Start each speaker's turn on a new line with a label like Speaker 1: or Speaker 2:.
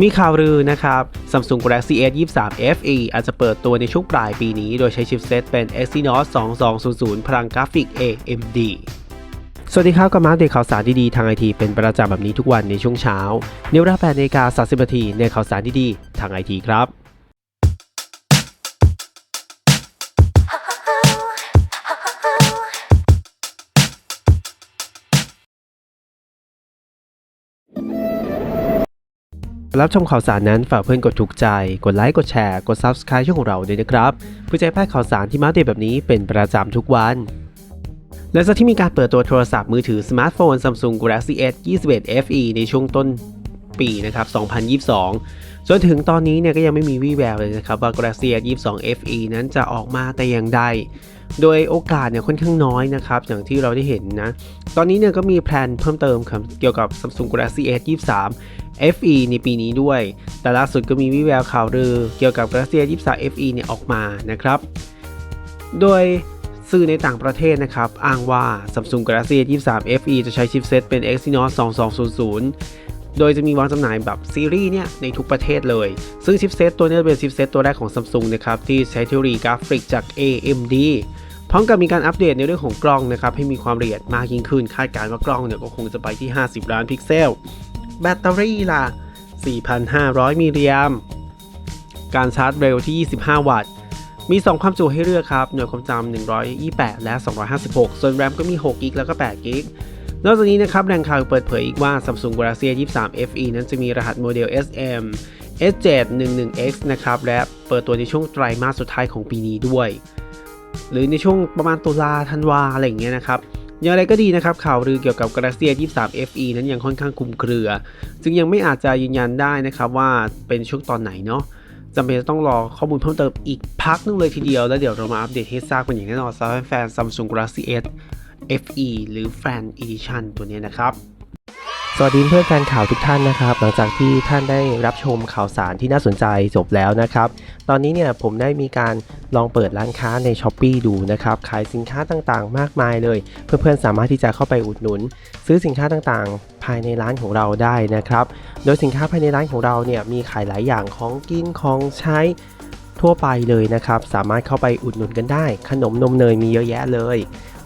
Speaker 1: มีข่าวลือนะครับ Samsung Galaxy S 23 FE อาจจะเปิดตัวในช่วงปลายปีนี้ โดยใช้ชิปเซตเป็น Exynos 2200 พลังกราฟิก AMD สวัสดีครับกับมาอัปเด็กข่าวสารดีๆทางไอทีเป็นประจำแบบนี้ทุกวันในช่วงเช้า เนวราแปดนาฬิกา30นาทีในข่าวสารดีๆทางไอทีครับ รับชมข่าวสารนั้นฝากเพื่อนกดถูกใจ กดไลค์ กดแชร์ กด Subscribe ช่องของเราด้วยนะครับเพื่อจะให้พลาดข่าวสารที่มาเดตแบบนี้เป็นประจำทุกวันและจากที่มีการเปิดตัวโทรศัพท์มือถือสมาร์ทโฟน Samsung Galaxy S 21 FE ในช่วงต้นปีนะครับ 2022 จนถึงตอนนี้เนี่ยก็ยังไม่มีวี่แววเลยนะครับว่า Galaxy S 22 FE นั้นจะออกมาแต่อย่างใด โดยโอกาสเนี่ยค่อนข้างน้อยนะครับ อย่างที่เราได้เห็นนะ ตอนนี้เนี่ยก็มีแพลนเพิ่มเติมครับเกี่ยวกับ Samsung Galaxy S 23 FE ในปีนี้ด้วย แต่ล่าสุดก็มีวิแววข่าวลือเกี่ยวกับ Galaxy S 23 FE เนี่ยออกมานะครับ โดยสื่อในต่างประเทศนะครับ อ้างว่า Samsung Galaxy S 23 FE จะใช้ชิปเซตเป็น Exynos 2200 โดยจะมีวางจำหน่ายแบบซีรีส์เนี่ยในทุกประเทศเลย ซึ่งชิปเซตตัวนี้เป็นชิปเซตตัวแรกของ Samsung นะครับที่ใช้เทคโนโลยีกราฟิกจาก AMD พร้อมกับมีการอัปเดตในเรื่องของกล้องนะครับให้มีความละเอียดมากยิ่งขึ้น คาดการณ์ว่ากล้องเนี่ยก็คงจะไปที่ 50 ล้านพิกเซล แบตเตอรี่ล่ะ 4,500 มิลลิแอมการชาร์จเร็วที่ 25 วัตต์ มี 2 ความจุให้เลือกครับ หน่วยความจำ128 และ 256 ส่วนแรมก็มี 6 กิก แล้วก็8กิก นอกจากนี้นะครับแหล่งข่าวเปิดเผยอีกว่า Samsung Galaxy S23 FE นั้นจะมีรหัสโมเดล SM S711X นะครับ และเปิดตัวในช่วงไตรมาสสุดท้ายของปีนี้ด้วย หรือในช่วงประมาณตุลาธันวาอะไรอย่างเงี้ยนะครับอย่างไรก็ดีนะครับ ข่าวลือเกี่ยวกับ Galaxy S23 FE นั้นยังค่อนข้างคลุมเครือ จึงยังไม่อาจจะยืนยันได้นะครับว่าเป็นช่วงตอนไหนเนาะจำเป็นจะต้องรอข้อมูลเพิ่มเติมอีกพักนึงเลยทีเดียว แล้วเดี๋ยวเรามาอัปเดตให้ทราบกันอย่างแน่นอนสำหรับแฟน Samsung Galaxy S FE หรือ Fan Edition ตัวนี้นะครับสวัสดีเพื่อนแฟนข่าวทุกท่านนะครับ หลังจากที่ท่านได้รับชมข่าวสารที่น่าสนใจจบแล้วนะครับ ตอนนี้เนี่ยผมได้มีการลองเปิดร้านค้าใน s h อ p e e ดูนะครับ ขายสินค้าต่างๆ มากมายเลย เพื่อนๆสามารถที่จะเข้าไปอุดหนุน ซื้อสินค้าต่างๆ ภายในร้านของเราได้นะครับ โดยสินค้าภายในร้านของเราเนี่ยมีขายหลายอย่างของกินของใช้ทั่วไปเลยนะครับ สามารถเข้าไปอุดหนุนกันได้ ขนมนมเนยมีเยอะแยะเลย